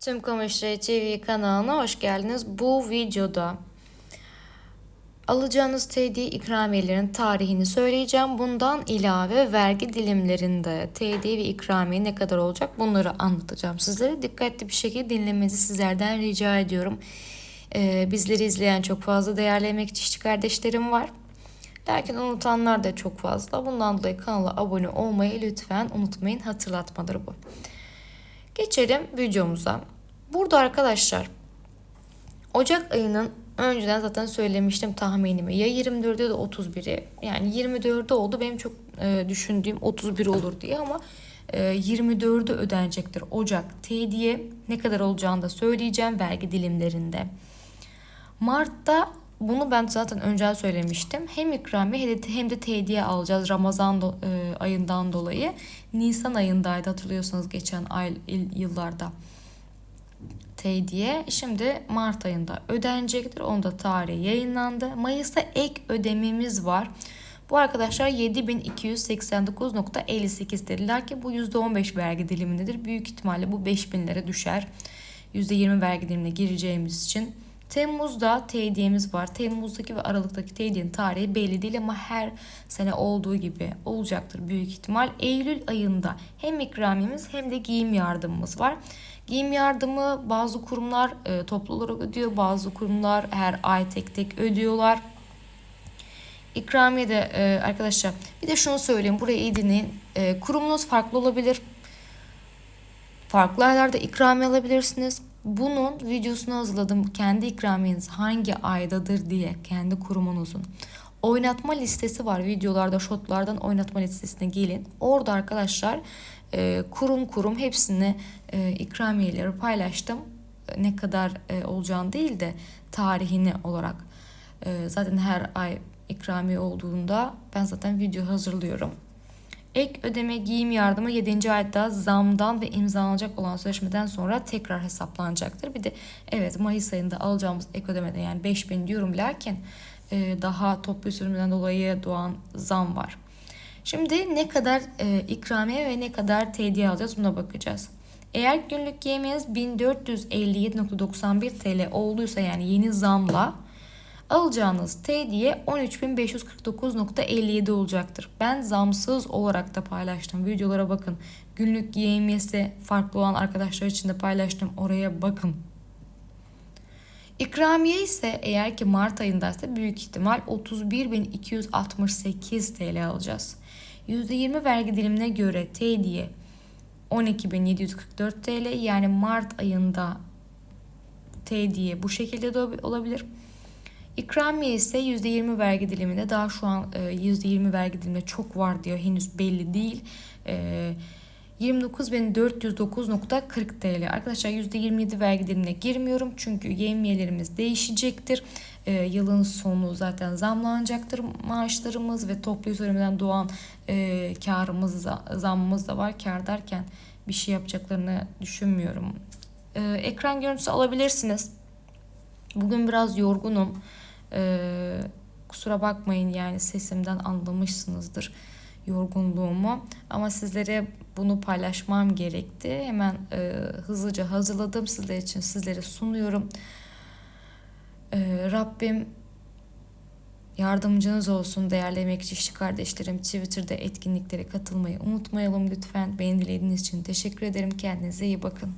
Tüm Komüşleri TV kanalına hoş geldiniz. Bu videoda alacağınız TD ikramiyelerin tarihini söyleyeceğim. Bundan ilave vergi dilimlerinde TD ve ikramiye ne kadar olacak bunları anlatacağım sizlere. Dikkatli bir şekilde dinlemenizi sizlerden rica ediyorum. Ee, bizleri izleyen çok fazla değerli emekçi kardeşlerim var. Lakin unutanlar da çok fazla. Bundan dolayı kanala abone olmayı lütfen unutmayın. Hatırlatmadır bu. Geçelim videomuza. Burada arkadaşlar Ocak ayının önceden zaten söylemiştim tahminimi. Ya 24'ü de 31'i. Yani 24'ü oldu. Benim çok e, düşündüğüm 31 olur diye ama e, 24'ü ödenecektir. Ocak T ne kadar olacağını da söyleyeceğim vergi dilimlerinde. Mart'ta bunu ben zaten önceden söylemiştim. Hem ikramiye hem de, tediye alacağız Ramazan do, e, ayından dolayı. Nisan ayındaydı hatırlıyorsanız geçen ay yıllarda tediye. Şimdi Mart ayında ödenecektir. Onda tarihi yayınlandı. Mayıs'ta ek ödememiz var. Bu arkadaşlar 7289.58 dediler ki bu %15 vergi dilimindedir. Büyük ihtimalle bu 5000'lere düşer. %20 vergi dilimine gireceğimiz için. Temmuz'da TD'miz var. Temmuz'daki ve Aralık'taki TD'nin tarihi belli değil ama her sene olduğu gibi olacaktır büyük ihtimal. Eylül ayında hem ikramimiz hem de giyim yardımımız var. Giyim yardımı bazı kurumlar e, toplu olarak ödüyor. Bazı kurumlar her ay tek tek ödüyorlar. İkramiye de e, arkadaşlar bir de şunu söyleyeyim burayı iyi dinleyin. E, kurumunuz farklı olabilir. Farklı aylarda ikramiye alabilirsiniz. Bunun videosunu hazırladım. Kendi ikramiyeniz hangi aydadır diye kendi kurumunuzun. Oynatma listesi var. Videolarda, shotlardan oynatma listesine gelin. Orada arkadaşlar e, kurum kurum hepsini e, ikramiyeleri paylaştım. Ne kadar e, olacağını değil de tarihini olarak. E, zaten her ay ikramiye olduğunda ben zaten video hazırlıyorum. Ek ödeme giyim yardımı 7. ayda zamdan ve imzalanacak olan sözleşmeden sonra tekrar hesaplanacaktır. Bir de evet Mayıs ayında alacağımız ek ödemede yani 5000 diyorum lakin e, daha toplu sürümden dolayı doğan zam var. Şimdi ne kadar e, ikramiye ve ne kadar tediye alacağız buna bakacağız. Eğer günlük yemeğiniz 1457.91 TL olduysa yani yeni zamla alacağınız T diye 13.549.57 olacaktır. Ben zamsız olarak da paylaştım. Videolara bakın. Günlük YMS'i farklı olan arkadaşlar için de paylaştım. Oraya bakın. İkramiye ise eğer ki Mart ayındaysa büyük ihtimal 31.268 TL alacağız. %20 vergi dilimine göre T diye 12.744 TL yani Mart ayında T bu şekilde de olabilir. İkramiye ise %20 vergi diliminde daha şu an %20 e, vergi diliminde çok var diyor henüz belli değil. 29.409.40 e, TL. Arkadaşlar %27 vergi dilimine girmiyorum çünkü yemiyelerimiz değişecektir. E, yılın sonu zaten zamlanacaktır maaşlarımız ve toplu söylemeden doğan e, karımız, zammımız da var. Kar derken bir şey yapacaklarını düşünmüyorum. E, ekran görüntüsü alabilirsiniz. Bugün biraz yorgunum. Ee, kusura bakmayın yani sesimden anlamışsınızdır yorgunluğumu. Ama sizlere bunu paylaşmam gerekti. Hemen e, hızlıca hazırladım sizler için sizlere sunuyorum. E, Rabbim yardımcınız olsun değerli emekçi işçi kardeşlerim. Twitter'da etkinliklere katılmayı unutmayalım lütfen. Beni dilediğiniz için teşekkür ederim. Kendinize iyi bakın.